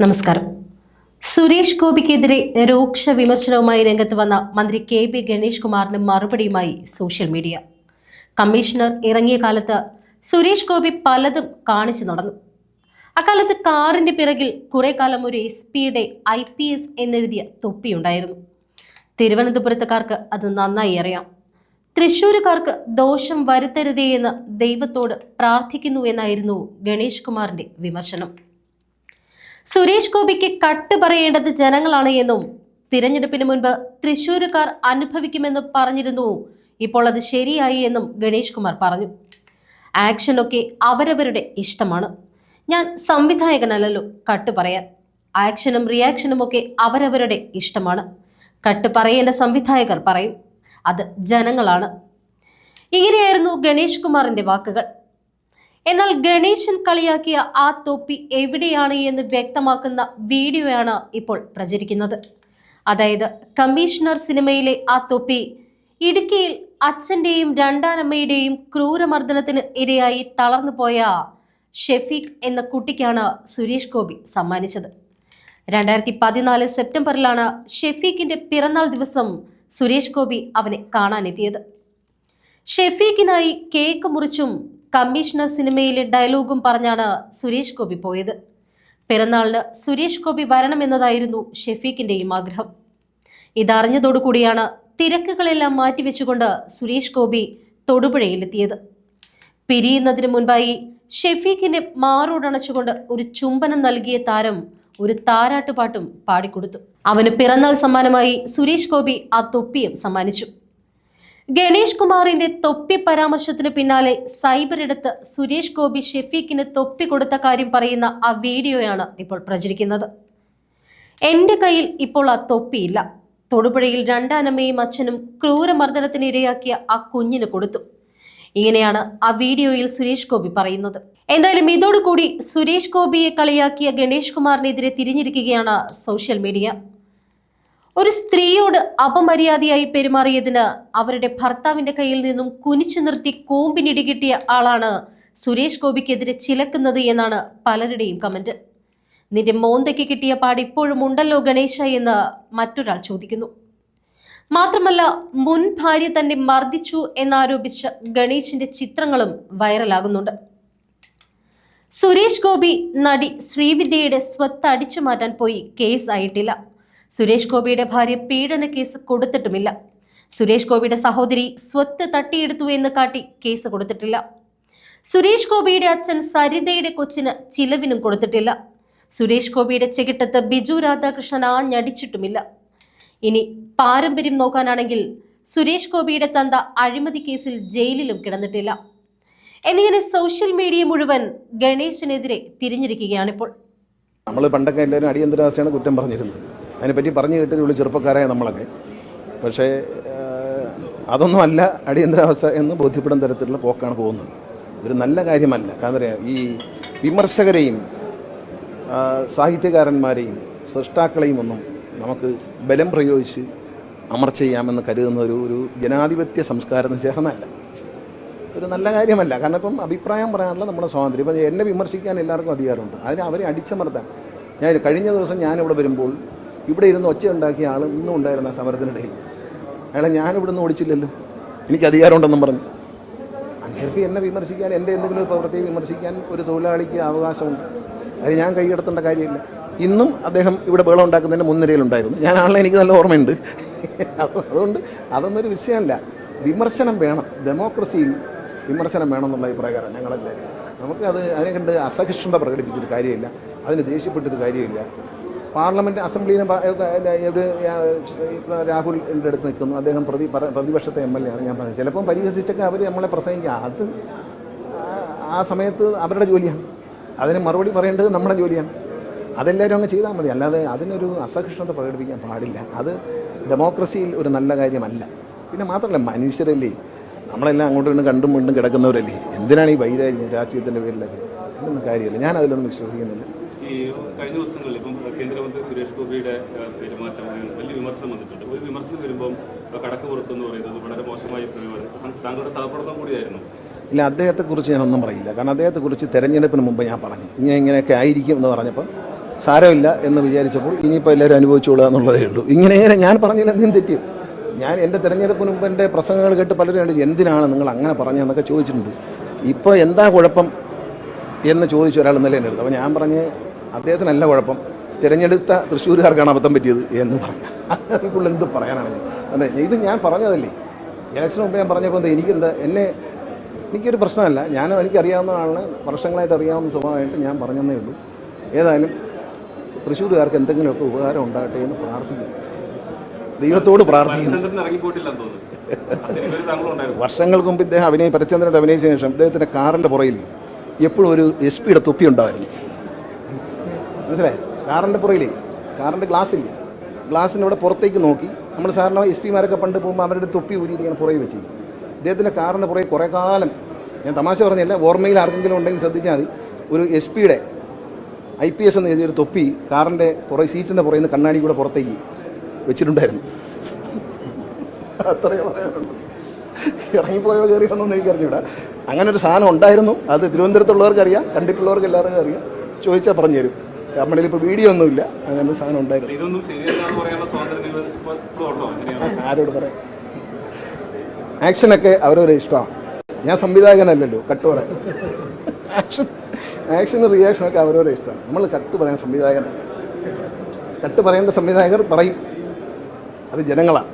നമസ്കാരം. സുരേഷ് ഗോപിക്കെതിരെ രൂക്ഷ വിമർശനവുമായി രംഗത്ത് വന്ന മന്ത്രി കെ പി ഗണേഷ് കുമാറിന് മറുപടിയുമായി സോഷ്യൽ മീഡിയ. കമ്മീഷണർ ഇറങ്ങിയ കാലത്ത് സുരേഷ് ഗോപി പലതും കാണിച്ചു നടന്നു. അക്കാലത്ത് കാറിന്റെ പിറകിൽ കുറെ കാലം ഒരു എസ് പിയുടെ ഐ പി എസ് എന്നെഴുതിയ തൊപ്പിയുണ്ടായിരുന്നു. തിരുവനന്തപുരത്തുകാർക്ക് അത് നന്നായി അറിയാം. തൃശൂരുകാർക്ക് ദോഷം വരുത്തരുതേ എന്ന് ദൈവത്തോട് പ്രാർത്ഥിക്കുന്നു എന്നായിരുന്നു ഗണേഷ് കുമാറിന്റെ വിമർശനം. സുരേഷ് ഗോപിക്ക് കട്ട് പറയേണ്ടത് ജനങ്ങളാണ് എന്നും തിരഞ്ഞെടുപ്പിന് മുൻപ് തൃശൂരുകാർ അനുഭവിക്കുമെന്ന് പറഞ്ഞിരുന്നു. ഇപ്പോൾ അത് ശരിയായി എന്നും ഗണേഷ് കുമാർ പറഞ്ഞു. ആക്ഷനൊക്കെ അവരവരുടെ ഇഷ്ടമാണ്. ഞാൻ സംവിധായകനല്ലല്ലോ കട്ട് പറയാൻ. ആക്ഷനും റിയാക്ഷനും ഒക്കെ അവരവരുടെ ഇഷ്ടമാണ്. കട്ട് പറയേണ്ട സംവിധായകർ പറയും. അത് ജനങ്ങളാണ്. ഇങ്ങനെയായിരുന്നു ഗണേഷ് കുമാറിന്റെ വാക്കുകൾ. എന്നാൽ ഗണേശൻ കളിയാക്കിയ ആ തൊപ്പി എവിടെയാണ് എന്ന് വ്യക്തമാക്കുന്ന വീഡിയോയാണ് ഇപ്പോൾ പ്രചരിക്കുന്നത്. അതായത് കമ്മീഷണർ സിനിമയിലെ ആ തൊപ്പി ഇടുക്കിയിൽ അച്ഛന്റെയും രണ്ടാനമ്മയുടെയും ക്രൂരമർദ്ദനത്തിന് ഇരയായി തളർന്നു പോയ ഷെഫീഖ് എന്ന കുട്ടിക്കാണ് സുരേഷ് ഗോപി സമ്മാനിച്ചത്. രണ്ടായിരത്തി പതിനാല് സെപ്റ്റംബറിലാണ് ഷെഫീഖിന്റെ പിറന്നാൾ ദിവസം സുരേഷ് ഗോപി അവനെ കാണാനെത്തിയത്. ഷെഫീഖിനായി കേക്ക് മുറിച്ചും കമ്മീഷണർ സിനിമയിലെ ഡയലോഗും പറഞ്ഞാണ് സുരേഷ് ഗോപി പോയത്. പിറന്നാളിന് സുരേഷ് ഗോപി വരണമെന്നതായിരുന്നു ഷെഫീഖിന്റെയും ആഗ്രഹം. ഇതറിഞ്ഞതോടുകൂടിയാണ് തിരക്കുകളെല്ലാം മാറ്റിവെച്ചുകൊണ്ട് സുരേഷ് ഗോപി തൊടുപുഴയിലെത്തിയത്. പിരിയുന്നതിന് മുൻപായി ഷെഫീഖിനെ മാറോടണച്ചുകൊണ്ട് ഒരു ചുംബനം നൽകിയ താരം ഒരു താരാട്ടുപാട്ടും പാടിക്കൊടുത്തു. അവന് പിറന്നാൾ സമ്മാനമായി സുരേഷ് ഗോപി ആ തൊപ്പിയും സമ്മാനിച്ചു. ഗണേഷ് കുമാറിന്റെ തൊപ്പി പരാമർശത്തിന് പിന്നാലെ സൈബർ ഇടത്ത് സുരേഷ് ഗോപി ഷെഫീഖിന് തൊപ്പി കൊടുത്ത കാര്യം പറയുന്ന ആ വീഡിയോയാണ് ഇപ്പോൾ പ്രചരിക്കുന്നത്. എന്റെ കയ്യിൽ ഇപ്പോൾ ആ തൊപ്പിയില്ല. തൊടുപുഴയിൽ രണ്ടാനമ്മയും അച്ഛനും ക്രൂരമർദ്ദനത്തിന് ഇരയാക്കിയ ആ കുഞ്ഞിന് കൊടുത്തു. ഇങ്ങനെയാണ് ആ വീഡിയോയിൽ സുരേഷ് ഗോപി പറയുന്നത്. എന്തായാലും ഇതോടുകൂടി സുരേഷ് ഗോപിയെ കളിയാക്കിയ ഗണേഷ് കുമാറിനെതിരെ തിരിഞ്ഞിരിക്കുകയാണ് സോഷ്യൽ മീഡിയ. ഒരു സ്ത്രീയോട് അപമര്യാദയായി പെരുമാറിയതിന് അവരുടെ ഭർത്താവിന്റെ കയ്യിൽ നിന്നും കുനിച്ചു നിർത്തി കോമ്പിനിടി കിട്ടിയ ആളാണ് സുരേഷ് ഗോപിക്കെതിരെ ചിലക്കുന്നത് എന്നാണ് പലരുടെയും കമന്റ്. നിന്റെ മോന്തയ്ക്ക് കിട്ടിയ പാട് ഇപ്പോഴും ഉണ്ടല്ലോ ഗണേശ എന്ന് മറ്റൊരാൾ ചോദിക്കുന്നു. മാത്രമല്ല മുൻ ഭാര്യ തന്നെ മർദ്ദിച്ചു എന്നാരോപിച്ച ഗണേശിന്റെ ചിത്രങ്ങളും വൈറലാകുന്നുണ്ട്. സുരേഷ് ഗോപി നടി ശ്രീവിദ്യയുടെ സ്വത്ത് അടിച്ചു മാറ്റാൻ പോയി കേസ് ആയിട്ടില്ല. സുരേഷ് ഗോപിയുടെ ഭാര്യ പീഡന കേസ് കൊടുത്തിട്ടുമില്ല. സുരേഷ് ഗോപിയുടെ സഹോദരി സ്വത്ത് തട്ടിയെടുത്തു എന്ന് കാട്ടി കേസ് കൊടുത്തിട്ടില്ല. സുരേഷ് ഗോപിയുടെ അച്ഛൻ സരിതയുടെ കൊച്ചിന് ചിലവിനും കൊടുത്തിട്ടില്ല. സുരേഷ് ഗോപിയുടെ ചെകിട്ടത്ത് ബിജു രാധാകൃഷ്ണൻ ആഞ്ഞടിച്ചിട്ടുമില്ല. ഇനി പാരമ്പര്യം നോക്കാനാണെങ്കിൽ സുരേഷ് ഗോപിയുടെ തന്ത അഴിമതി കേസിൽ ജയിലിലും കിടന്നിട്ടില്ല. എന്നിങ്ങനെ സോഷ്യൽ മീഡിയ മുഴുവൻ ഗണേശനെതിരെ തിരിഞ്ഞിരിക്കുകയാണിപ്പോൾ. നമ്മൾ പണ്ടൊക്കെ എല്ലാവരും അടിയന്തരാവസ്ഥയാണ് കുറ്റം പറഞ്ഞിരുന്നത്. അതിനെപ്പറ്റി പറഞ്ഞു കേട്ടിട്ടുള്ള ചെറുപ്പക്കാരായ നമ്മളൊക്കെ. പക്ഷേ അതൊന്നുമല്ല അടിയന്തരാവസ്ഥ എന്ന് ബോധ്യപ്പെടുന്ന തരത്തിലുള്ള പോക്കാണ് പോകുന്നത്. ഇതൊരു നല്ല കാര്യമല്ല. കാരണം അറിയാം ഈ വിമർശകരെയും സാഹിത്യകാരന്മാരെയും സൃഷ്ടാക്കളെയും ഒന്നും നമുക്ക് ബലം പ്രയോഗിച്ച് അമർച്ച ചെയ്യാമെന്ന് കരുതുന്ന ഒരു ഒരു ജനാധിപത്യ സംസ്കാരത്തിന് ചേർന്നല്ല ഒരു നല്ല കാര്യമല്ല. കാരണം ഇപ്പം അഭിപ്രായം പറയാനുള്ള നമ്മുടെ സ്വാതന്ത്ര്യം. ഇപ്പം എന്നെ വിമർശിക്കാൻ എല്ലാവർക്കും അധികാരമുണ്ട്. അതിന് അവരെ അടിച്ചമർത്താൻ. ഞാൻ കഴിഞ്ഞ ദിവസം ഞാനിവിടെ വരുമ്പോൾ ഇവിടെ ഇരുന്ന് ഒച്ച ഉണ്ടാക്കിയ ആൾ ഇന്നും ഉണ്ടായിരുന്ന ആ സമരത്തിനിടയിൽ അയാളെ ഞാനിവിടെ നിന്ന് ഓടിച്ചില്ലല്ലോ. എനിക്ക് അധികാരമുണ്ടെന്നും പറഞ്ഞു. അങ്ങേർക്ക് എന്നെ വിമർശിക്കാൻ എന്റെ എന്തെങ്കിലും ഒരു വിമർശിക്കാൻ ഒരു തൊഴിലാളിക്ക് അവകാശമുണ്ട്. അത് ഞാൻ കൈകടത്തേണ്ട കാര്യമില്ല. ഇന്നും അദ്ദേഹം ഇവിടെ ബഹളം ഉണ്ടാക്കുന്നതിന്റെ മുൻനിരയിലുണ്ടായിരുന്നു. ഞാൻ ആളെ എനിക്ക് നല്ല ഓർമ്മയുണ്ട്. അത് അതുകൊണ്ട് അതൊന്നൊരു വിഷയമല്ല. വിമർശനം വേണം. ഡെമോക്രസിയിൽ വിമർശനം വേണം എന്നുള്ള അഭിപ്രായക്കാരാണ് ഞങ്ങളെല്ലാവരും. നമുക്ക് അത് അതിനെ കണ്ട് അസഹിഷ്ണുത പ്രകടിപ്പിച്ചൊരു കാര്യമില്ല. അതിന് ദേഷ്യപ്പെട്ടൊരു കാര്യമില്ല. പാർലമെന്റ് അസംബ്ലിയിലും ഒരു രാഹുലിന്റെ അടുത്ത് നിൽക്കുന്നു. അദ്ദേഹം പ്രതി പ്രതിപക്ഷത്തെ എം എൽ എ ആണ്. ഞാൻ പറഞ്ഞത്. ചിലപ്പം പരിഹസിച്ചൊക്കെ അവർ നമ്മളെ പ്രസംഗിക്കുക അത് ആ- ആ സമയത്ത് അവരുടെ ജോലിയാണ്. അതിന് മറുപടി പറയേണ്ടത് നമ്മുടെ ജോലിയാണ്. അതെല്ലാവരും അങ്ങ് ചെയ്താൽ മതി. അല്ലാതെ അതിനൊരു അസഹിഷ്ണുത പ്രകടിപ്പിക്കാൻ പാടില്ല. അത് ഡെമോക്രസിയിൽ ഒരു നല്ല കാര്യമല്ല. പിന്നെ മാത്രമല്ല മനുഷ്യരല്ലേ? നമ്മളെല്ലാം അങ്ങോട്ടും ഇങ്ങോട്ടും കണ്ടും വീണ്ടും കിടക്കുന്നവരല്ലേ? എന്തിനാണ് ഈ വൈരാഗ്യം രാഷ്ട്രീയത്തിന്റെ പേരിലൊക്കെ? അതൊന്നും കാര്യമില്ല. ഞാൻ അതിലൊന്നും വിശ്വസിക്കുന്നില്ല. ഈ കഴിഞ്ഞ ദിവസങ്ങളിൽ ഇപ്പം കേന്ദ്രമന്ത്രി സുരേഷ് ഗോപിയുടെ പെരുമാറ്റം വലിയ വിമർശനം വന്നിട്ടുണ്ട്. ഒരു വിമർശനം വരുമ്പം കടക്ക് പുറത്തെന്ന് പറയുന്നത് വളരെ മോശമായ പെരുമാറും താങ്കളുടെ സഹപ്രവർത്തനം കൂടിയായിരുന്നു. ഇല്ല അദ്ദേഹത്തെക്കുറിച്ച് ഞാനൊന്നും പറയില്ല. കാരണം അദ്ദേഹത്തെക്കുറിച്ച് തെരഞ്ഞെടുപ്പിന് മുമ്പ് ഞാൻ പറഞ്ഞു. ഇങ്ങനെ ഇങ്ങനെയൊക്കെ ആയിരിക്കും എന്ന് പറഞ്ഞപ്പോൾ സാരമില്ല എന്ന് വിചാരിച്ചപ്പോൾ ഇനിയിപ്പോൾ എല്ലാവരും അനുഭവിച്ചോളുക എന്നുള്ളതേ ഉള്ളൂ. ഇങ്ങനെ ഇങ്ങനെ ഞാൻ പറഞ്ഞില്ല എന്തിനും തെറ്റി. ഞാൻ എന്റെ തെരഞ്ഞെടുപ്പിന് മുമ്പ് എന്റെ പ്രസംഗങ്ങൾ കേട്ട് പലരും എന്തിനാണ് നിങ്ങൾ അങ്ങനെ പറഞ്ഞതെന്നൊക്കെ ചോദിച്ചിട്ടുണ്ട്. ഇപ്പോൾ എന്താ കുഴപ്പം എന്ന് ചോദിച്ച ഒരാൾ ഇന്നലെ അപ്പോൾ ഞാൻ പറഞ്ഞ് അദ്ദേഹത്തിനല്ല കുഴപ്പം. തിരഞ്ഞെടുത്ത തൃശ്ശൂരുകാർക്കാണ് അബദ്ധം പറ്റിയത് എന്ന് പറഞ്ഞു അങ്ങനെ എന്ത് പറയാനാണ് അതെ ഇത് ഞാൻ പറഞ്ഞതല്ലേ? ഇലക്ഷൻ മുമ്പ് ഞാൻ പറഞ്ഞപ്പോൾ എന്താ എനിക്കെന്താ എന്നെ എനിക്കൊരു പ്രശ്നമല്ല. ഞാൻ എനിക്കറിയാവുന്ന ആളിനെ വർഷങ്ങളായിട്ട് അറിയാവുന്ന സ്വഭാവമായിട്ട് ഞാൻ പറഞ്ഞതേ ഉള്ളൂ. ഏതായാലും തൃശ്ശൂരുകാർക്ക് എന്തെങ്കിലുമൊക്കെ ഉപകാരം ഉണ്ടാകട്ടെ എന്ന് പ്രാർത്ഥിക്കുന്നു. ദൈവത്തോട് പ്രാർത്ഥിക്കുന്നു. വർഷങ്ങൾക്ക് മുമ്പ് ഇദ്ദേഹം അഭിനയ പരചന്ദ്രന്റെ അഭിനയിച്ച ശേഷം ഇദ്ദേഹത്തിന്റെ കാറിന്റെ പുറയിൽ എപ്പോഴും ഒരു എസ് പിയുടെ തൊപ്പി ഉണ്ടായിരുന്നു മനസ്സിലായി? കാറിന്റെ പുറയിലേ കാറിന്റെ ഗ്ലാസ്സില്ലേ? ഗ്ലാസ്സിന്റെ ഇവിടെ പുറത്തേക്ക് നോക്കി. നമ്മൾ സാധാരണ എസ് പിമാരൊക്കെ പണ്ട് പോകുമ്പോൾ അവരുടെ തൊപ്പി ഊരിയിരിക്കുന്ന പുറകെ വെച്ച്. ഇദ്ദേഹത്തിന്റെ കാറിന്റെ പുറകെ കുറേ കാലം ഞാൻ തമാശ പറഞ്ഞില്ല ഓർമ്മയിൽ ആർക്കെങ്കിലും ഉണ്ടെങ്കിൽ ശ്രദ്ധിച്ചാൽ മതി. ഒരു എസ് പിയുടെ ഐ പി എസ് എന്ന് എഴുതിയൊരു തൊപ്പി കാറിന്റെ പുറകെ സീറ്റിന്റെ പുറയിൽ നിന്ന് കണ്ണാടി കൂടെ പുറത്തേക്ക് വെച്ചിട്ടുണ്ടായിരുന്നു. അത്രയേ പറയാനുള്ളൂ. ഇറങ്ങിപ്പോയോ കയറി വന്നൊന്നും അങ്ങനെ ഒരു സാധനം ഉണ്ടായിരുന്നു. അത് തിരുവനന്തപുരത്തുള്ളവർക്ക് അറിയാം കണ്ടിട്ടുള്ളവർക്ക് എല്ലാവർക്കും അറിയാം. ചോദിച്ചാൽ പറഞ്ഞു തരും. നമ്മളിൽ ഇപ്പോൾ വീഡിയോ ഒന്നുമില്ല. അങ്ങനെ സാധനം ഉണ്ടായിരുന്നു. ആരോട് പറയാം? ആക്ഷനൊക്കെ അവരവരെ ഇഷ്ടമാണ്. ഞാൻ സംവിധായകനല്ലല്ലോ കട്ട് പറയാം. ആക്ഷൻ ആക്ഷനും റിയാക്ഷനൊക്കെ അവരവരെ ഇഷ്ടമാണ്. നമ്മൾ കട്ട് പറയാൻ സംവിധായകനല്ല. കട്ട് പറയേണ്ട സംവിധായകർ പറയും. അത് ജനങ്ങളാണ്.